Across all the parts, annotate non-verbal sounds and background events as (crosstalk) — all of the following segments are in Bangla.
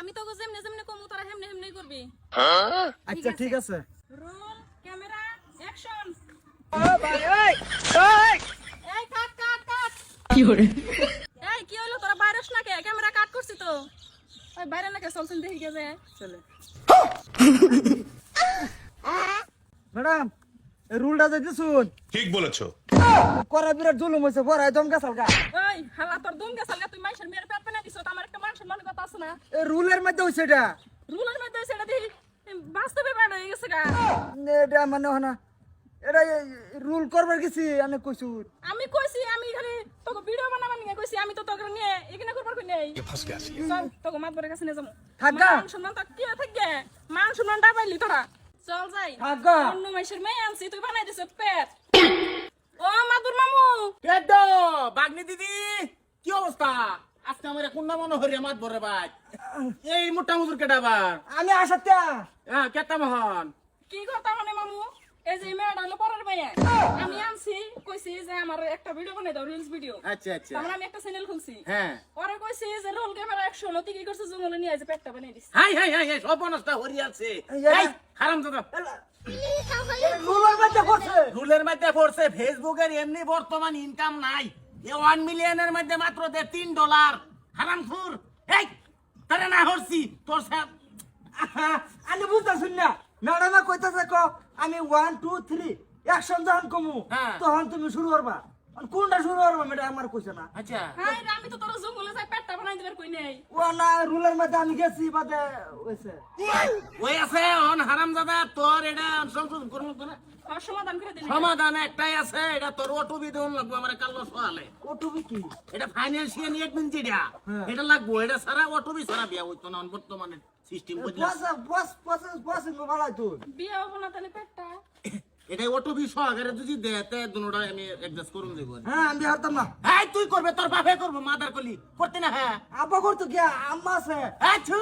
আমি তো যেমনে যেমনে কমু তারা হেমনে হেমনে করবি। আচ্ছা ঠিক আছে। রোল ক্যামেরা অ্যাকশন ভাই ওই ওই। এই কাট কাট কাট। এই কি হলো? তোরা বাইরেস না কে? ক্যামেরা কাট করছি তো। ওই বাইরে না কে? চলছেন দেখি কে যে চলে। ম্যাডাম এই রুলটা যদি শুন ঠিক বলেছ। করা বিরাট জুলুম হয়েছে বড়াই দমকা সালকা ওই হালা তোর দুম গেছাল তুই মাইশের মেয়ের পেট পেনা দিছ আমার একটা মানুষের মনে কথা আছে না এই রুলের মধ্যে হয়েছে এটা। রুলের মধ্যে সেটা দেখি। বাস্তবে বেড় হয়ে গেছে গা। এটা মানে হয় না। এটা রুল করবার গেছি আমি কইছু আমি কইছি আমি খালি তোকে ভিডিও বানাবার নিয়ে কইছি আমি তো তোকে নিয়ে এখানে করবার কই নেই। চল তোকে মাত বরে কাছে নিয়ে যাব। থাকগা। মান সম্মান তো কি থাকবে? মান সম্মান ডাবাইলি তোরা। চল যাই। থাকগা। অন্য মাসের মেয়ে আনছি তুই বানাই দিছ পেট। ও মাদুর মামু। পেড বাগনি দিদি। কি অবস্থা? আজকে আমার কোন মনে হরিয়া মাত ভরে ভাই। এই মোটা মজুর কেটা আবার আমি আসাত্তা হ্যাঁ কেটা মহন। কি কথা মানে মামু? এই যে মেয়েটা হলো পরের মেয়ে। আমি আনছি কইছি যে আমার একটা ভিডিও বানাই দাও রিলস ভিডিও আচ্ছা আচ্ছা। তারপর আমি একটা চ্যানেল খুলছি। হ্যাঁ। পরে কইছি যে রোল ক্যামেরা একশো নতি কি করছে জঙ্গলে নিয়ে যে পেটটা বানাই দিছে। হাই হাই হাই হাই সব অনস্তা হরি আছে। এই, এই হারাম দাদা রুলের মধ্যে পড়ছে। রুলের মধ্যে পড়ছে। ফেসবুকের এমনি বর্তমান ইনকাম নাই। এ ওয়ান মিলিয়নের মধ্যে মাত্র দে তিন ডলার হারাম খুর এই তারে না হরছি তোর সাথ (laughs) আমি বুঝতেছি না ম্যাডামে কইতাছে ক আমি ওয়ান টু থ্রি অ্যাকশন যখন কমু হ্যাঁ। তখন তুমি শুরু করবা কোনটা শুরু করবা ম্যাডাম আমার কইছে না। আচ্ছা। আমি তো তোর জঙ্গলে যাই পেটটা বানাই দিবার কই নেই। ও না রুলের মধ্যে আমি গেছি বাদে হইছে। ওই আছে অন হারাম দাদা তোর এটা সংশোধন করব তো না সমাধান করে দিলি সমাধান একটাই আছে এটা তোর অটুবি দেওয়ান লাগবো আমার কালো সোয়ালে। কি? এটা ফাইন্যান্সিয়াল এডমিন যেটা। এটা লাগবো এটা সারা অটুবি সারা বিয়া হইতো না বর্তমানে সিস্টেম বুঝলা? বস বস বস বস ভালো তুই। বিয়ে হব না তাহলে পেটটা। এটা অটুবি সহকারে যদি দেয় তে দুনোটা আমি অ্যাডজাস্ট করুন দেবো হ্যাঁ আমি হারতাম না। হ্যাঁ তুই করবে তোর বাপে করব মাদার কলি। করতে না হ্যাঁ? আব্বা করতো কি? আম্মা আছে। হ্যাঁ ছু।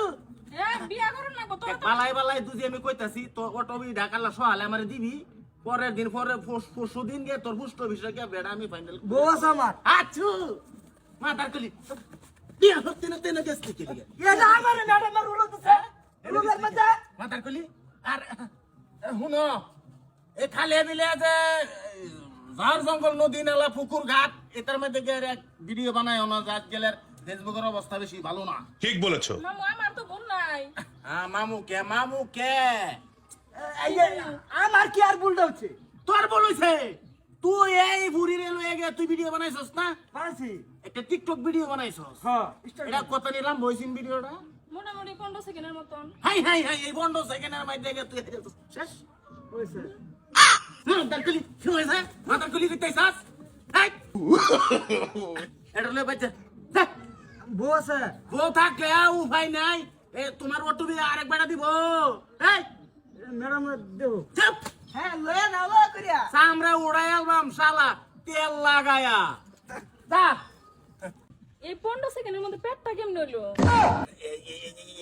এ বিয়া করুন না গো তোরা তো পালাই পালাই তুই আমি কইতাছি তো অটুবি ঢাকালা সহালে আমারে দিবি পরের দিন পরে পরশু দিন গিয়ে তোর পুষ্ট বিষয় গিয়ে বেড়া আমি ফাইনাল বস আমার। আছু মাদার কলি বিয়া হতে না তেনে গেছ কি লিগে এটা আমার ম্যাডাম রুল হতেছে রুলের মধ্যে মাথার কলি আর শুনো এই খালে বিলে যে ঝাড় জঙ্গল নদী নালা পুকুর ঘাট এটার মধ্যে গিয়ে এক ভিডিও বানায় না যার গেলের ফেসবুকের অবস্থা বেশি ভালো না। ঠিক বলেছ। মামু আমার তো বোন নাই। হ্যাঁ মামু কে মামু কে? আমার কি আর ভুলটা হচ্ছে? তোর বলছে তুই এই বুড়ি রে লয়ে তুই ভিডিও বানাইছস না? পারছি একটা টিকটক ভিডিও বানাইছস। হ্যাঁ এটা কত নিলাম বইছিন ভিডিওটা মোটামুটি পনেরো সেকেন্ডের মতন। হাই হাই হাই এই বন্ধ সেকেন্ডের মধ্যে শেষ? হয়েছে মাথার কলি কি হয়েছে মাথার কলি দিতেছাস হাই এটা লয়ে বাচ্চা বউ থাকলে উপায় নাই। এ তোমার অটুবি আরেক বেড়া দিব। এই ম্যাডাম দেবো। চুপ! হ্যাঁ লয়ে না লয়ে করিয়া সামরে উড়াই আলবাম শালা তেল লাগায়া। যা। এই পনেরো সেকেন্ডের মধ্যে পেটটা কেমন এ-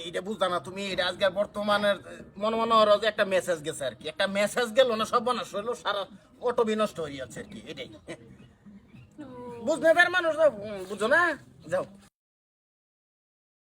এইটা বুঝতা না তুমি এটা আজকে বর্তমানের মনে মনে হলো যে একটা মেসেজ গেছে আর কি। একটা মেসেজ গেল না সব বনাস হইল সারা অটো বিনষ্ট হয়ে যাচ্ছে আর কি এটাই। পার মানুষ বুঝো না? যাও।